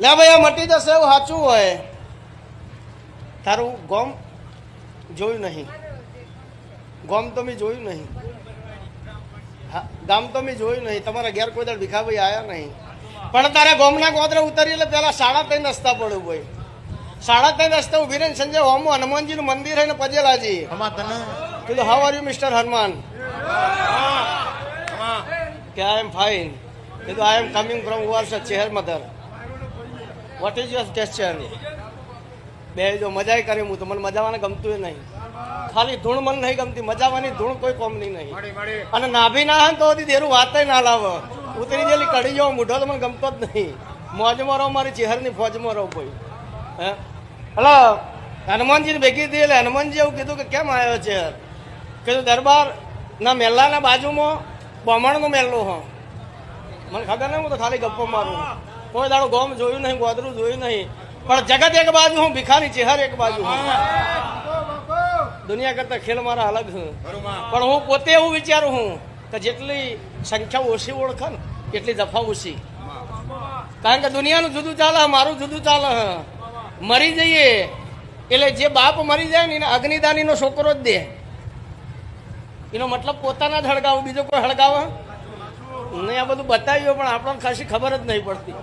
લે ભાઈ આ મટી જશે એવું સાચું હોય. તારું ગોમ જોયું નહીં. ગોમ તો મેં જોયું નહીં. હા, ગામ તો મેં જોયું નહીં. તમારા ઘેર કોઈ દાડ ભીખાભાઈ આવ્યા નહીં. પણ તારે ગોમના ગોદરે ઉતરી એટલે પેલા સાડા ત્રણ રસ્તા પડ્યું ભાઈ સાડા ત્રણ રસ્તા ઊભી રહીને સંજય હોમો હનુમાનજીનું મંદિર હે ને પજેલાજી કીધું how are you mister Hanuman કે આઈ એમ ફાઇન કીધું આઈ એમ કમિંગ ફ્રોમ વર્ષ Chehar mother what is your question બે જો મજાય કરી હું તો મને મજાવાને ગમતું નહીં. ખાલી ધૂણ મને નહીં ગમતી મજાવાની ધૂણ કોઈ કોમની નહીં. અને નાભી ના હોય ને તો હજી દેરું વાત ના લાવો. ઉતરી જેલી કડી જાવ મૂઢો તો મને ગમતો જ નહીં. મોજમાં રહો મારી ચહેરની ફોજમાં રહો કોઈ. હે? હલો હનુમાનજીને ભેગી થઈ એટલે હનુમાનજી એવું કીધું કે કેમ આવ્યો છે? કીધું દરબાર ના મેલ્લાના બાજુમાં બમણનો મેલ્લો હો. મને ખબર નહીં હું તો ખાલી ગપ્પો મારું. કોઈ દાડો ગોમ જોયું નહીં, ગોદરું જોયું નહીં. પણ જગત એક બાજુ હું, ભિખારી ચેહર એક બાજુ દુનિયા કરતા ખેલ મારા અલગ હું પણ હું પોતે એવું વિચારું હું કે જેટલી સંખ્યા ઓછી ઓળખે એટલી દફા ઓછી. કારણ કે દુનિયાનું જુદું ચાલે, મારું જુદું ચાલે. મરી જઈએ, એટલે જે બાપ મરી જાય ને, એને અગ્નિદાનીનો છોકરો જ દે. એનો મતલબ પોતાના જ હળગાવું, બીજો કોઈ હળગાવે? નહીં આ બધું બતાવ્યું પણ આપણને ખાસી ખબર જ નહીં પડતી.